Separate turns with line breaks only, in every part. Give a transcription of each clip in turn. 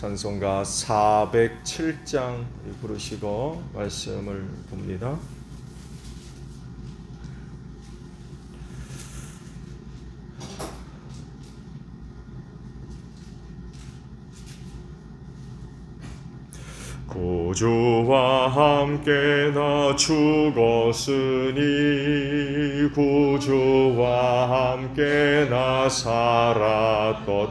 찬송가 407장 부르시고 말씀을 봅니다. 구주와 함께 나 죽었으니 구주와 함께 나 살았도다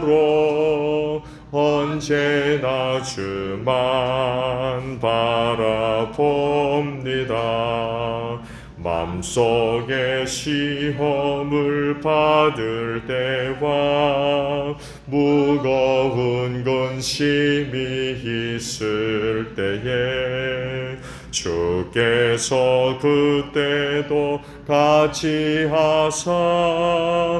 도록 언제나 주만 바라봅니다. 맘속에 시험을 받을 때와 무거운 근심이 있을 때에 주께서 그때도 같이 하사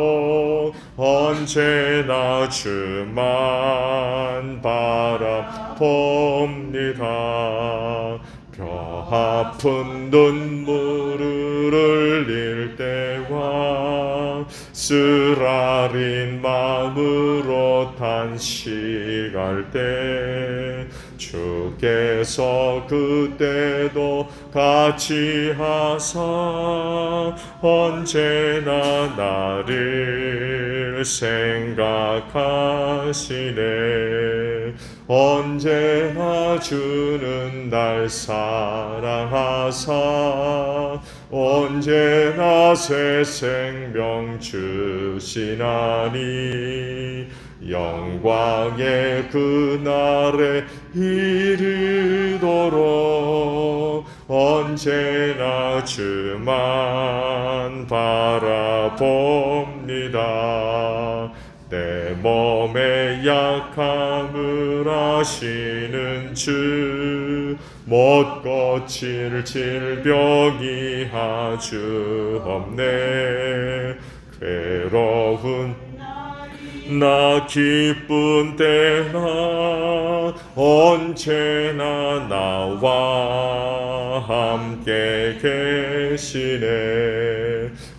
언제나 주만 바라봅니다. 뼈 아픈 눈물을 흘릴 때와 쓰라린 마음으로 탄식할 때 주께서 그때도 같이 하사 언제나 나를 생각하시네. 언제나 주는 날 사랑하사? 언제나 새 생명 주시나니? 영광의 그날에 이르도록 언제나 주만 바라봅니다. 내 몸의 약함을 아시는 주, 못 고칠 질병이 아주 없네. 괴로운 나 기쁜 때나 언제나 나와 함께 계시네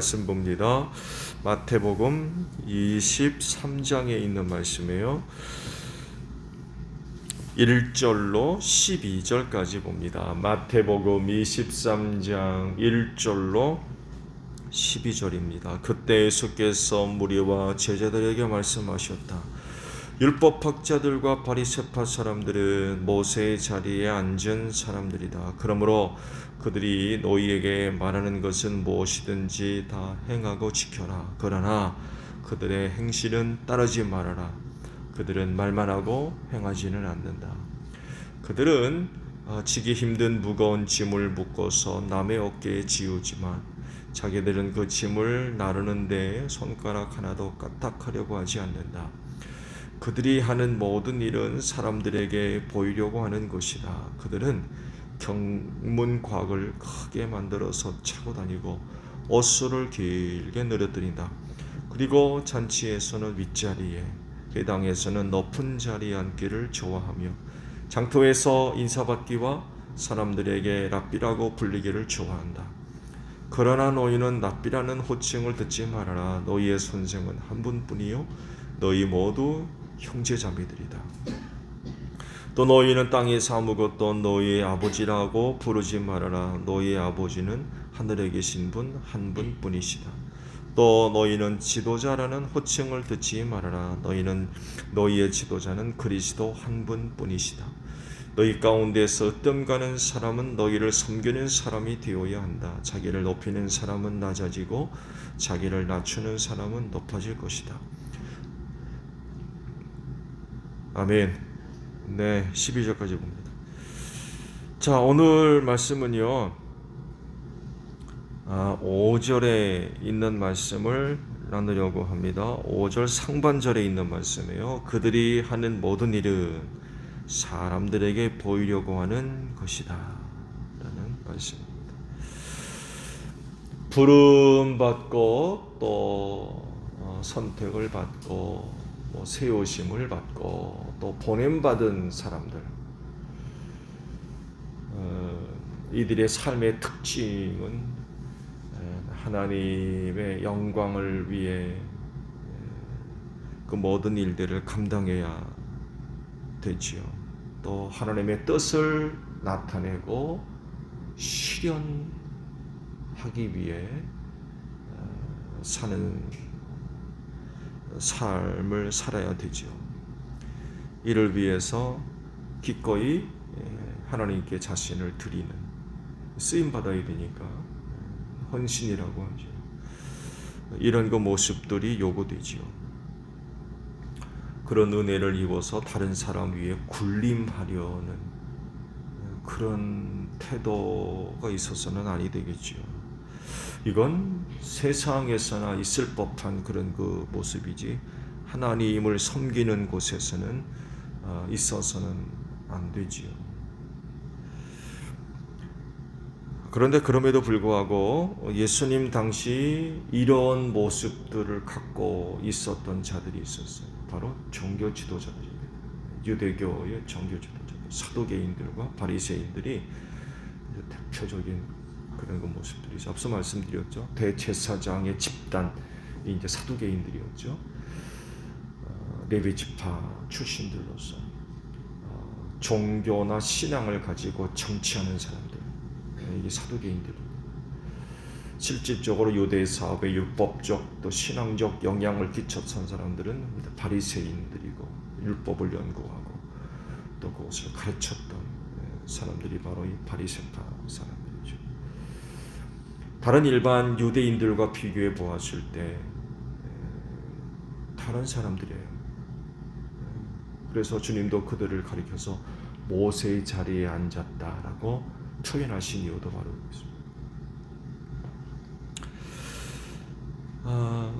말씀 봅니다. 마태복음 23장에 있는 말씀이에요. 1절로 12절까지 봅니다. 마태복음 23장 1절로 12절입니다. 그때 예수께서 무리와 제자들에게 말씀하셨다. 율법학자들과 바리새파 사람들은 모세의 자리에 앉은 사람들이다. 그러므로 그들이 너희에게 말하는 것은 무엇이든지 다 행하고 지켜라. 그러나 그들의 행실은 따르지 말아라. 그들은 말만 하고 행하지는 않는다. 그들은 어, 지기 힘든 무거운 짐을 묶어서 남의 어깨에 지우지만 자기들은 그 짐을 나르는데 손가락 하나도 까딱하려고 하지 않는다. 그들이 하는 모든 일은 사람들에게 보이려고 하는 것이다. 그들은 경문곽을 크게 만들어서 차고 다니고 옷수를 길게 늘어뜨린다. 그리고 잔치에서는 윗자리에 회당에서는 높은 자리에 앉기를 좋아하며 장터에서 인사받기와 사람들에게 랍비라고 불리기를 좋아한다. 그러나 너희는 랍비라는 호칭을 듣지 말아라. 너희의 선생은 한 분뿐이요 너희 모두 형제자매들이다. 또 너희는 땅에서 아무것도 너희의 아버지라고 부르지 말아라. 너희의 아버지는 하늘에 계신 분 한 분뿐이시다. 또 너희는 지도자라는 호칭을 듣지 말아라. 너희는 너희의 지도자는 그리스도 한 분뿐이시다. 너희 가운데서 뜸 가는 사람은 너희를 섬기는 사람이 되어야 한다. 자기를 높이는 사람은 낮아지고 자기를 낮추는 사람은 높아질 것이다. 아멘. 네, 12절까지 봅니다. 자, 오늘 말씀은요. 아, 5절에 있는 말씀을 나누려고 합니다. 5절 상반절에 있는 말씀이에요. 그들이 하는 모든 일은 사람들에게 보이려고 하는 것이다. 라는 말씀입니다. 부름 받고 또 어, 선택을 받고 뭐 세우심을 받고 또 보냄 받은 사람들 어, 이들의 삶의 특징은 하나님의 영광을 위해 그 모든 일들을 감당해야 되지요. 또 하나님의 뜻을 나타내고 실현하기 위해 어, 사는 삶을 살아야 되지요. 이를 위해서 기꺼이 하나님께 자신을 드리는 쓰임 받아야 되니까 헌신이라고 하죠. 이런 그 모습들이 요구되지요. 그런 은혜를 입어서 다른 사람 위에 군림하려는 그런 태도가 있어서는 아니 되겠지요. 이건 세상에서나 있을 법한 그런 그 모습이지 하나님을 섬기는 곳에서는 어, 있어서는 안 되지요. 그런데 그럼에도 불구하고 예수님 당시 이런 모습들을 갖고 있었던 자들이 있었어요. 바로 종교 지도자들입니다. 유대교의 종교 지도자들, 사도계인들과 바리새인들이 대표적인 그런 그 모습들이죠. 앞서 말씀드렸죠. 대제사장의 집단이 이제 사도계인들이었죠. 어, 레위 지파 출신들로서 어, 종교나 신앙을 가지고 정치하는 사람들. 이게 사도계인들입니다. 실질적으로 유대 사업에 율법적 또 신앙적 영향을 끼쳤던 사람들은 바리새인들이고 율법을 연구하고 또 그것을 가르쳤던 사람들이 바로 이 바리새파. 다른 일반 유대인들과 비교해 보았을 때 다른 사람들이에요. 그래서 주님도 그들을 가리켜서 모세의 자리에 앉았다라고 표현하신 이유도 바로 있습니다. 아,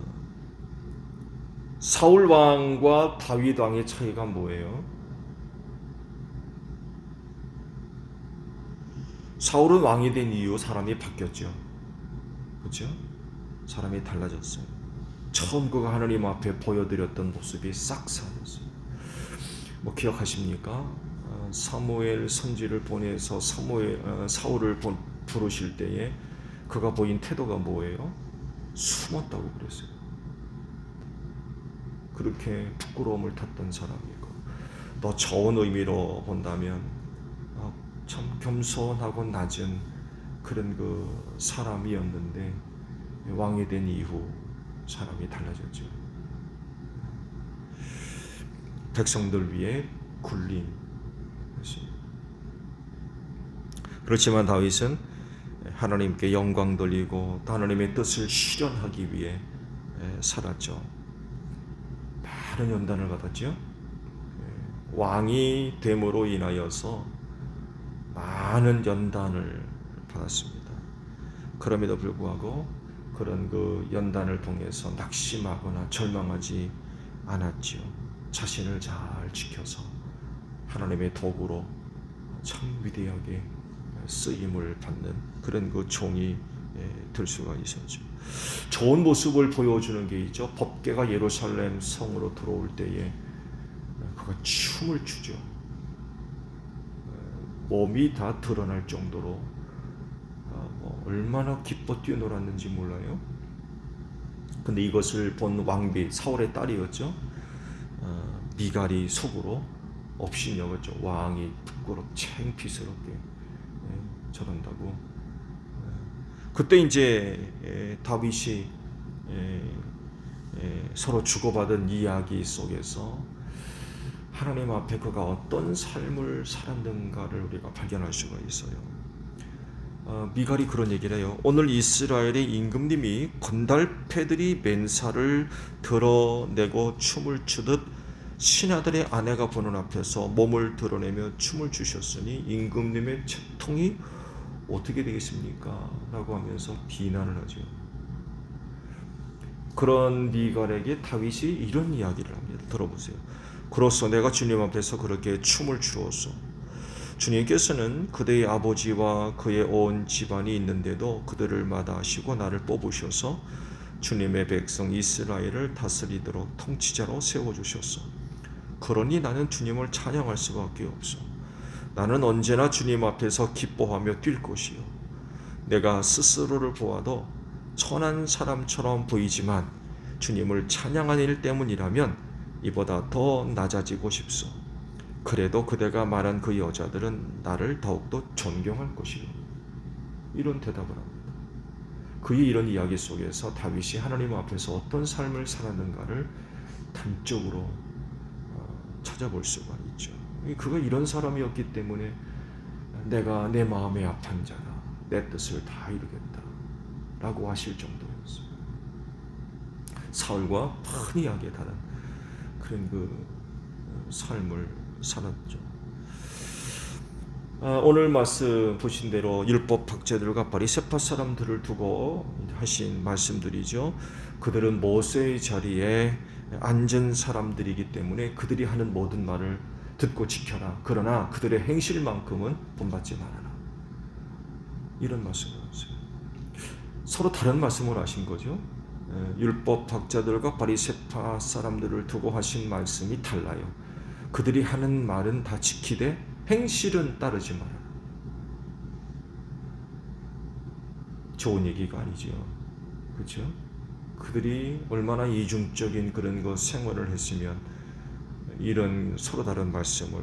사울 왕과 다윗 왕의 차이가 뭐예요? 사울은 왕이 된 이후 사람이 바뀌었죠. 그렇죠? 사람이 달라졌어요. 처음 그가 하나님 앞에 보여드렸던 모습이 싹 사라졌어요. 뭐 기억하십니까? 사무엘 선지를 보내서 사무엘 어, 사울을 부르실 때에 그가 보인 태도가 뭐예요? 숨었다고 그랬어요. 그렇게 부끄러움을 탔던 사람이고 더 좋은 의미로 본다면 어, 참 겸손하고 낮은 그런 그 사람이었는데 왕이 된 이후 사람이 달라졌죠. 백성들 위해 굴림. 그렇지만 다윗은 하나님께 영광 돌리고 또 하나님의 뜻을 실현하기 위해 살았죠. 많은 연단을 받았죠. 왕이 됨으로 인하여서 많은 연단을 받았습니다. 그럼에도 불구하고 그런 그 연단을 통해서 낙심하거나 절망하지 않았지요. 자신을 잘 지켜서 하나님의 도구로 참 위대하게 쓰임을 받는 그런 그 종이 될 수가 있었죠. 좋은 모습을 보여주는 게 있죠. 법계가 예루살렘 성으로 들어올 때에 그가 춤을 추죠. 몸이 다 드러날 정도로 뭐 얼마나 기뻐 뛰어놀았는지 몰라요. 근데 이것을 본 왕비 사울의 딸이었죠. 미갈이 속으로 업신여겼죠. 왕이 부끄럽 창피스럽게 저런다고. 그때 이제 다윗이 서로 주고받은 이야기 속에서 하나님 앞에 그가 어떤 삶을 살았는가를 우리가 발견할 수가 있어요. 어, 미갈이 그런 얘기를 해요. 오늘 이스라엘의 임금님이 건달패들이 맨살을 드러내고 춤을 추듯 신하들의 아내가 보는 앞에서 몸을 드러내며 춤을 추셨으니 임금님의 채통이 어떻게 되겠습니까? 라고 하면서 비난을 하죠. 그런 미갈에게 다윗이 이런 이야기를 합니다. 들어보세요. 그로써 내가 주님 앞에서 그렇게 춤을 추었소. 주님께서는 그대의 아버지와 그의 온 집안이 있는데도 그들을 마다하시고 나를 뽑으셔서 주님의 백성 이스라엘을 다스리도록 통치자로 세워주셨소. 그러니 나는 주님을 찬양할 수밖에 없어. 나는 언제나 주님 앞에서 기뻐하며 뛸 것이요. 내가 스스로를 보아도 천한 사람처럼 보이지만 주님을 찬양하는 일 때문이라면 이보다 더 낮아지고 싶소. 그래도 그대가 말한 그 여자들은 나를 더욱더 존경할 것이요. 이런 대답을 합니다. 그의 이런 이야기 속에서 다윗이 하나님 앞에서 어떤 삶을 살았는가를 단적으로 어, 찾아볼 수가 있죠. 그가 이런 사람이었기 때문에 내가 내 마음의 합한 자라 내 뜻을 다 이루겠다 라고 하실 정도였어요. 사울과 펀히하게 다른 그런 그 어, 삶을 살았죠. 아, 오늘 말씀 보신 대로 율법 학자들과 바리새파 사람들을 두고 하신 말씀들이죠. 그들은 모세의 자리에 앉은 사람들이기 때문에 그들이 하는 모든 말을 듣고 지켜라. 그러나 그들의 행실만큼은 본받지 말아라. 이런 말씀을 하세요. 서로 다른 말씀을 하신 거죠. 예, 율법 학자들과 바리새파 사람들을 두고 하신 말씀이 달라요. 그들이 하는 말은 다 지키되 행실은 따르지 마라. 좋은 얘기가 아니죠. 그렇죠? 그들이 얼마나 이중적인 그런 것 생활을 했으면 이런 서로 다른 말씀을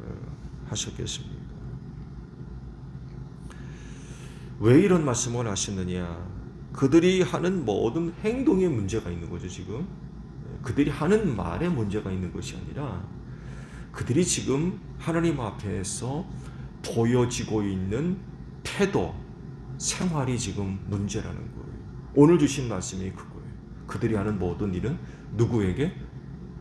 어, 하셨겠습니까? 왜 이런 말씀을 하셨느냐? 그들이 하는 모든 행동에 문제가 있는 거죠, 지금. 그들이 하는 말에 문제가 있는 것이 아니라 그들이 지금 하나님 앞에서 보여지고 있는 태도, 생활이 지금 문제라는 거예요. 오늘 주신 말씀이 그거예요. 그들이 하는 모든 일은 누구에게?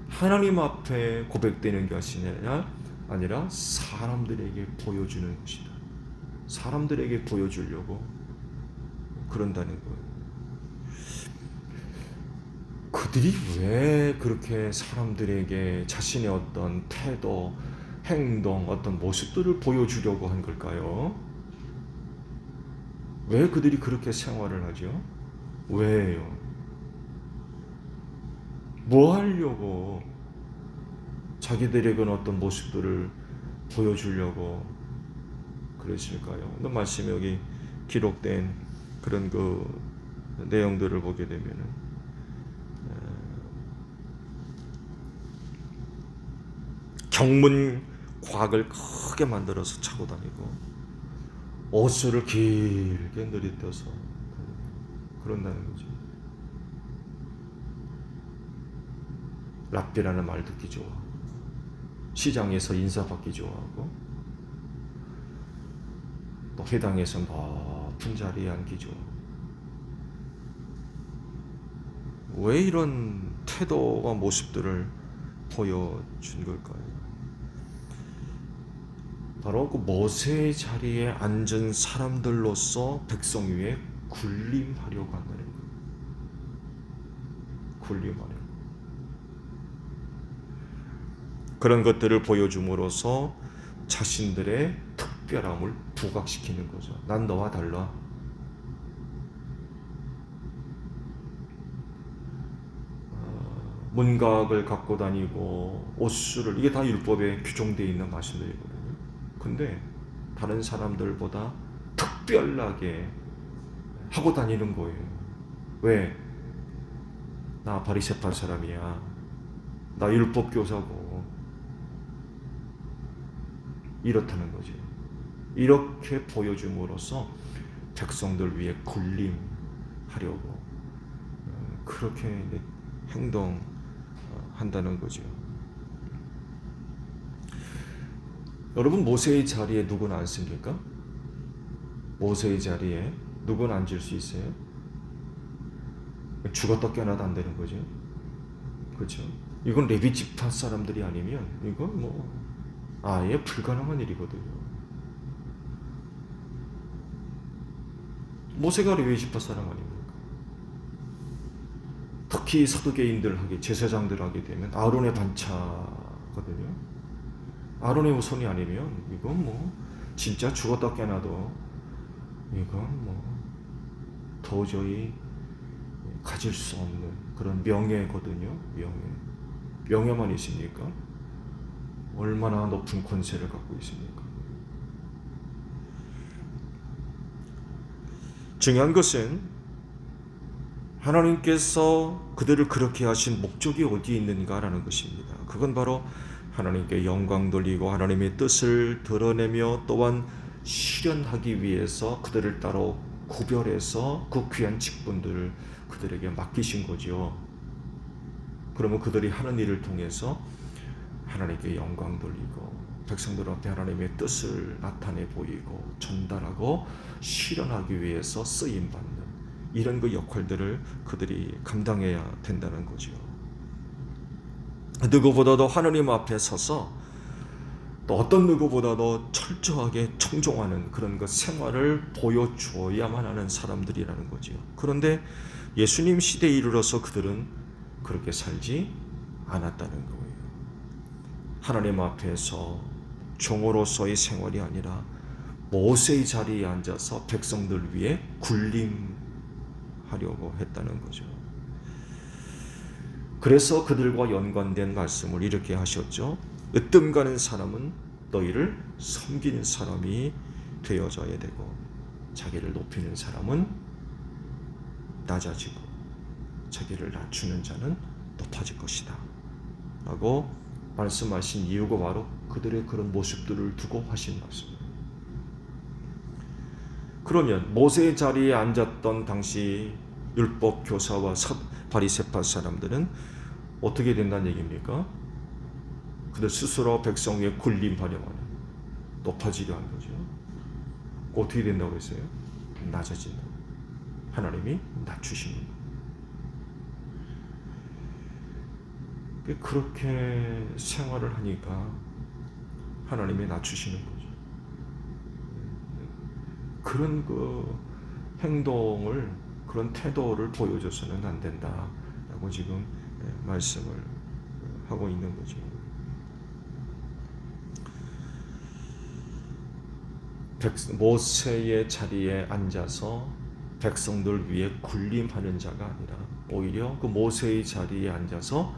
하나님 앞에 고백되는 것이 아니라, 아니라 사람들에게 보여주는 것이다. 사람들에게 보여주려고 그런다는 거예요. 그들이 왜 그렇게 사람들에게 자신의 어떤 태도, 행동, 어떤 모습들을 보여주려고 한 걸까요? 왜 그들이 그렇게 생활을 하죠? 왜요? 뭐 하려고 자기들에게는 어떤 모습들을 보여주려고 그랬을까요? 말씀 여기 기록된 그런 그 내용들을 보게 되면은 경문 곽을 크게 만들어서 차고 다니고 옷을 길게 내리떠서 그런다는 거지. 랍비라는 말 듣기 좋아. 시장에서 인사받기 좋아하고 또 회당에서 높은 자리에 앉기 좋아. 왜 이런 태도와 모습들을 보여준 걸까요? 바로 그 모세의 자리에 앉은 사람들로서 백성 위에 군림하려고 한다는 거예요. 군림하려. 그런 것들을 보여줌으로써 자신들의 특별함을 부각시키는 거죠. 난 너와 달라. 어, 문각을 갖고 다니고 옷수를 이게 다 율법에 규정되어 있는 말씀들이거든요. 근데 다른 사람들보다 특별하게 하고 다니는 거예요. 왜? 나 바리새파 사람이야. 나 율법 교사고. 이렇다는 거지. 이렇게 보여줌으로써 백성들 위해 군림하려고 어, 그렇게 행동한다는 거죠. 여러분 모세의 자리에 누구는 앉습니까? 모세의 자리에 누구는 앉을 수 있어요? 죽었다 깨어나도 안 되는 거죠. 그렇죠? 이건 레비 지파 사람들이 아니면 이건 뭐 아예 불가능한 일이거든요. 모세가 레위 지파 사람 아닙니까? 특히 사두개인들 하게 제사장들 하게 되면 아론의 반차거든요. 아론의 후손이 아니면 이건 뭐 진짜 죽었다 깨나도 이건 뭐 도저히 가질 수 없는 그런 명예거든요. 명예. 명예만 있습니까? 얼마나 높은 권세를 갖고 있습니까? 중요한 것은 하나님께서 그들을 그렇게 하신 목적이 어디에 있는가라는 것입니다. 그건 바로 하나님께 영광 돌리고 하나님의 뜻을 드러내며 또한 실현하기 위해서 그들을 따로 구별해서 그 귀한 직분들을 그들에게 맡기신 거죠. 그러면 그들이 하는 일을 통해서 하나님께 영광 돌리고 백성들 앞에 하나님의 뜻을 나타내 보이고 전달하고 실현하기 위해서 쓰임 받는 이런 그 역할들을 그들이 감당해야 된다는 거죠. 누구보다도 하나님 앞에 서서 또 어떤 누구보다도 철저하게 청종하는 그런 그 생활을 보여주어야만 하는 사람들이라는 거죠. 그런데 예수님 시대에 이르러서 그들은 그렇게 살지 않았다는 거예요. 하나님 앞에서 종으로서의 생활이 아니라 모세의 자리에 앉아서 백성들 위해 군림하려고 했다는 거죠. 그래서 그들과 연관된 말씀을 이렇게 하셨죠. 으뜸 가는 사람은 너희를 섬기는 사람이 되어져야 되고 자기를 높이는 사람은 낮아지고 자기를 낮추는 자는 높아질 것이다. 라고 말씀하신 이유가 바로 그들의 그런 모습들을 두고 하신 말씀입니다. 그러면 모세의 자리에 앉았던 당시 율법 교사와 바리새파 사람들은 어떻게 된다는 얘기입니까? 그들 스스로 백성 위에 군림하려고 하는 높아지려 한 거죠. 어떻게 된다고 했어요? 낮아진다. 하나님이 낮추시는 거. 그렇게 생활을 하니까 하나님이 낮추시는 거죠. 그런 그 행동을 그런 태도를 보여줘서는 안 된다 라고 지금 말씀을 하고 있는 거죠. 모세의 자리에 앉아서 백성들 위해 군림하는 자가 아니라 오히려 그 모세의 자리에 앉아서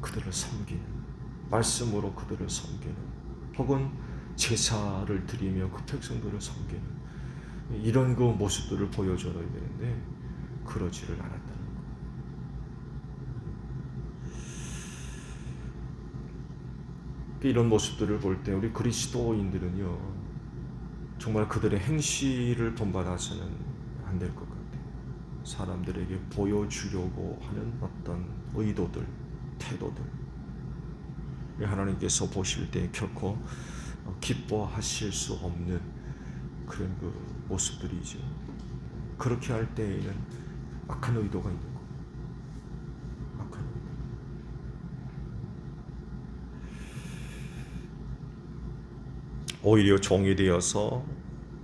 그들을 섬기는 말씀으로 그들을 섬기는 혹은 제사를 드리며 그 백성들을 섬기는 이런 그 모습들을 보여줘야 되는데 그러지를 않았다는 거. 이런 모습들을 볼 때 우리 그리스도인들은요 정말 그들의 행실을 본받아서는 안 될 것 같아요. 사람들에게 보여주려고 하는 어떤 의도들, 태도들 하나님께서 보실 때 결코 기뻐하실 수 없는 그런 그 모습들이죠. 그렇게 할 때에는 악한 의도가 있는 거예요. 악한 의도. 오히려 종이 되어서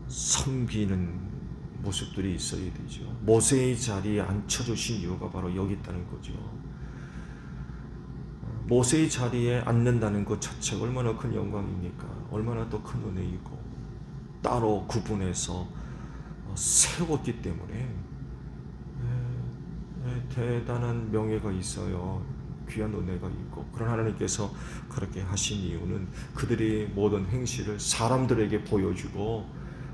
섬기는 모습들이 있어야 되죠. 모세의 자리에 앉혀주신 이유가 바로 여기 있다는 거죠. 모세의 자리에 앉는다는 것 자체가 얼마나 큰 영광입니까? 얼마나 또 큰 은혜이고 따로 구분해서 세웠기 때문에 예, 예, 대단한 명예가 있어요. 귀한 은혜가 있고 그런 하나님께서 그렇게 하신 이유는 그들의 모든 행실을 사람들에게 보여주고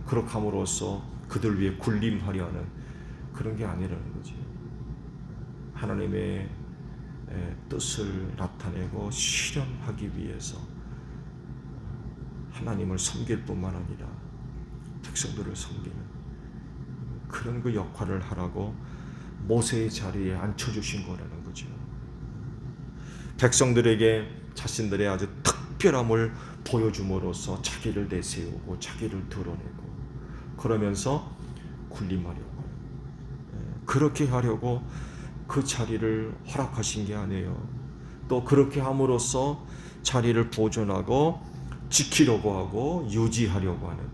그렇게 함으로써 그들 위해 군림하려 하는 그런 게 아니라는 거지. 하나님의 뜻을 나타내고 실현하기 위해서 하나님을 섬길 뿐만 아니라 백성들을 섬기는 그런 그 역할을 하라고 모세의 자리에 앉혀주신 거라는. 백성들에게 자신들의 아주 특별함을 보여줌으로써 자기를 내세우고 자기를 드러내고 그러면서 군림하려고 하는 그렇게 하려고 그 자리를 허락하신 게 아니에요. 또 그렇게 함으로써 자리를 보존하고 지키려고 하고 유지하려고 하는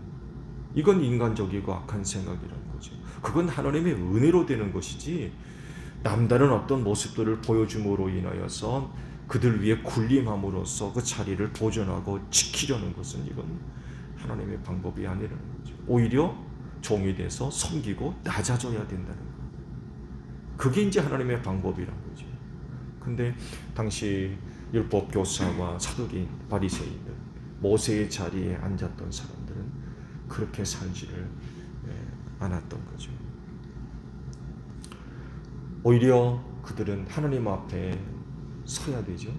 이건 인간적이고 악한 생각이라는 거죠. 그건 하나님의 은혜로 되는 것이지 남다른 어떤 모습들을 보여줌으로 인하여서 그들 위해 군림함으로써 그 자리를 보존하고 지키려는 것은 이건 하나님의 방법이 아니라는 거죠. 오히려 종이 돼서 섬기고 낮아져야 된다는 거예요. 그게 이제 하나님의 방법이란 거죠. 근데 당시 율법 교사와 사도기인 바리새인들 모세의 자리에 앉았던 사람들은 그렇게 살지를 않았던 거죠. 오히려 그들은 하나님 앞에 서야 되죠.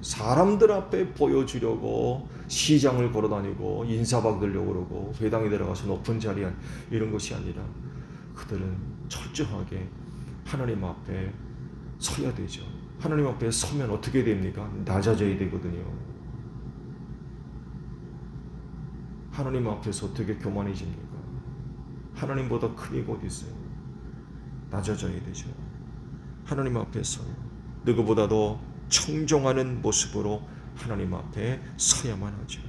사람들 앞에 보여주려고 시장을 걸어다니고 인사받으려고 그러고 회당에 들어가서 높은 자리에 이런 것이 아니라 그들은 철저하게 하나님 앞에 서야 되죠. 하나님 앞에 서면 어떻게 됩니까? 낮아져야 되거든요. 하나님 앞에서 어떻게 교만해집니까? 하나님보다 큰 이가 어디 있어요? 낮아져야 되죠. 하나님 앞에 서 누구보다도 청종하는 모습으로 하나님 앞에 서야만 하죠.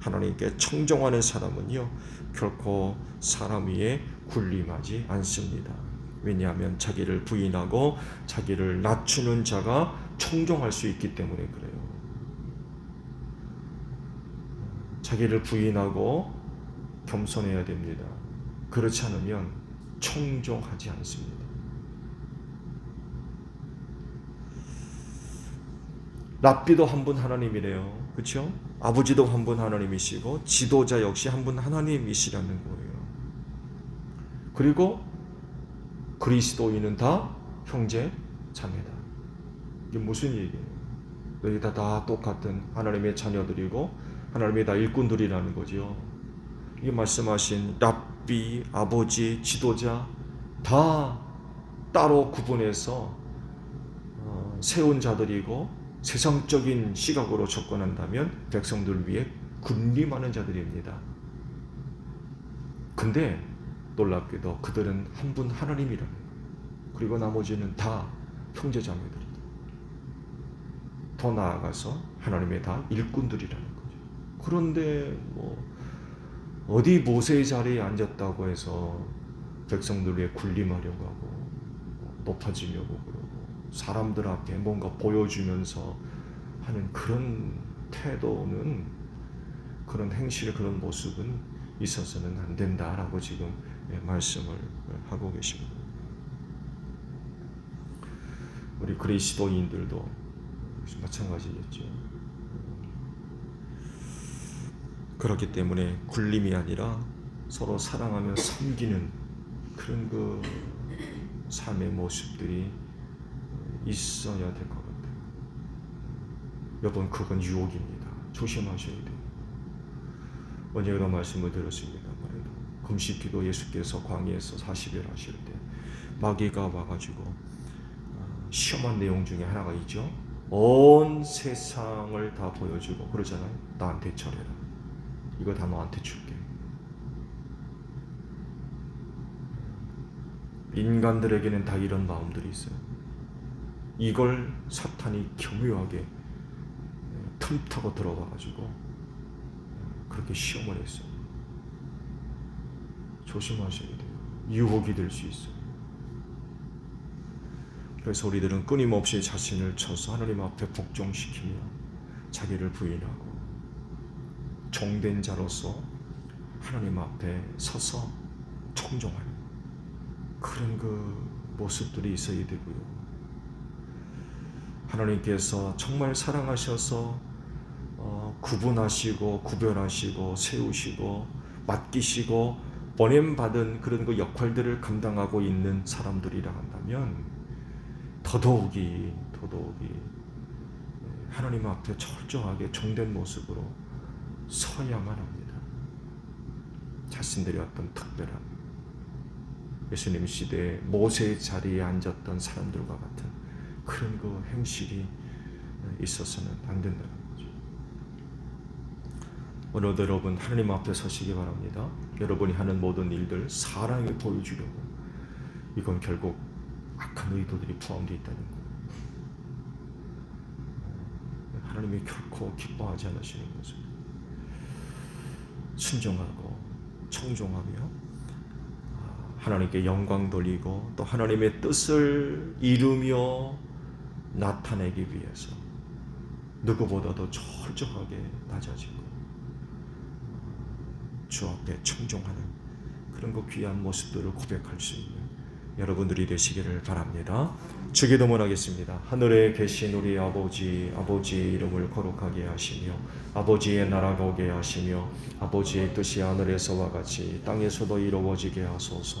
하나님께 청종하는 사람은요 결코 사람 위에 군림하지 않습니다. 왜냐하면 자기를 부인하고 자기를 낮추는 자가 청종할 수 있기 때문에 그래요. 자기를 부인하고 겸손해야 됩니다. 그렇지 않으면 청종하지 않습니다. 랍비도 한 분 하나님이래요. 그렇죠? 아버지도 한 분 하나님이시고 지도자 역시 한 분 하나님이시라는 거예요. 그리고 그리스도인은 다 형제 자매다. 이게 무슨 얘기예요? 너희 다, 다 똑같은 하나님의 자녀들이고 하나님의 다 일꾼들이라는 거죠. 이 말씀하신 랍비, 아버지, 지도자 다 따로 구분해서 어, 세운 자들이고 세상적인 시각으로 접근한다면 백성들 위해 군림하는 자들입니다. 근데 놀랍게도 그들은 한 분 하나님이라는 그리고 나머지는 다 형제자매들이다. 더 나아가서 하나님의 다 일꾼들이라는 거죠. 그런데 뭐 어디 모세의 자리에 앉았다고 해서 백성들 위해 군림하려고 하고 높아지려고 그러고 사람들 앞에 뭔가 보여주면서 하는 그런 태도는 그런 행실 그런 모습은 있어서는 안 된다라고 지금 예, 말씀을 하고 계십니다. 우리 그리스도인들도 마찬가지겠죠. 그렇기 때문에 굴림이 아니라 서로 사랑하며 섬기는 그런 그 삶의 모습들이 있어야 될 것 같아요. 여러분 그건 유혹입니다. 조심하셔야 돼요. 언제나 말씀을 드렸습니다만 금식기도 예수께서 광야에서 40일 하실 때 마귀가 와가지고 어, 시험한 내용 중에 하나가 있죠. 온 세상을 다 보여주고 그러잖아요. 나한테 절해라. 이거 다 너한테 줄게. 인간들에게는 다 이런 마음들이 있어요. 이걸 사탄이 교묘하게 틈타고 들어가가지고 그렇게 시험을 했어요. 조심하셔야 돼요. 유혹이 될 수 있어요. 그래서 우리들은 끊임없이 자신을 쳐서 하나님 앞에 복종시키며 자기를 부인하고 종된 자로서 하나님 앞에 서서 청종하는 그런 그 모습들이 있어야 되고요. 하나님께서 정말 사랑하셔서 어, 구분하시고 구별하시고 세우시고 맡기시고 보냄 받은 그런 그 역할들을 감당하고 있는 사람들이라 한다면 더더욱이 더더욱이 하나님 앞에 철저하게 종된 모습으로 서야만 합니다. 자신들의 어떤 특별한 예수님 시대에 모세의 자리에 앉았던 사람들과 같은 그런 그 행실이 있어서는 안 된다는 거죠. 오늘도 여러분 하나님 앞에 서시기 바랍니다. 여러분이 하는 모든 일들 사랑에 보여주려고 이건 결국 악한 의도들이 포함되어 있다는 거예요. 하나님이 결코 기뻐하지 않으시는 것을 순종하고 청종하며 하나님께 영광 돌리고 또 하나님의 뜻을 이루며 나타내기 위해서 누구보다도 철저하게 낮아지고 주 앞에 청종하는 그런 그 귀한 모습들을 고백할 수 있는 여러분들이 되시기를 바랍니다. 주기도문 하겠습니다. 하늘에 계신 우리 아버지, 아버지의 이름을 거룩하게 하시며 아버지의 나라가 오게 하시며 아버지의 뜻이 하늘에서와 같이 땅에서도 이루어지게 하소서.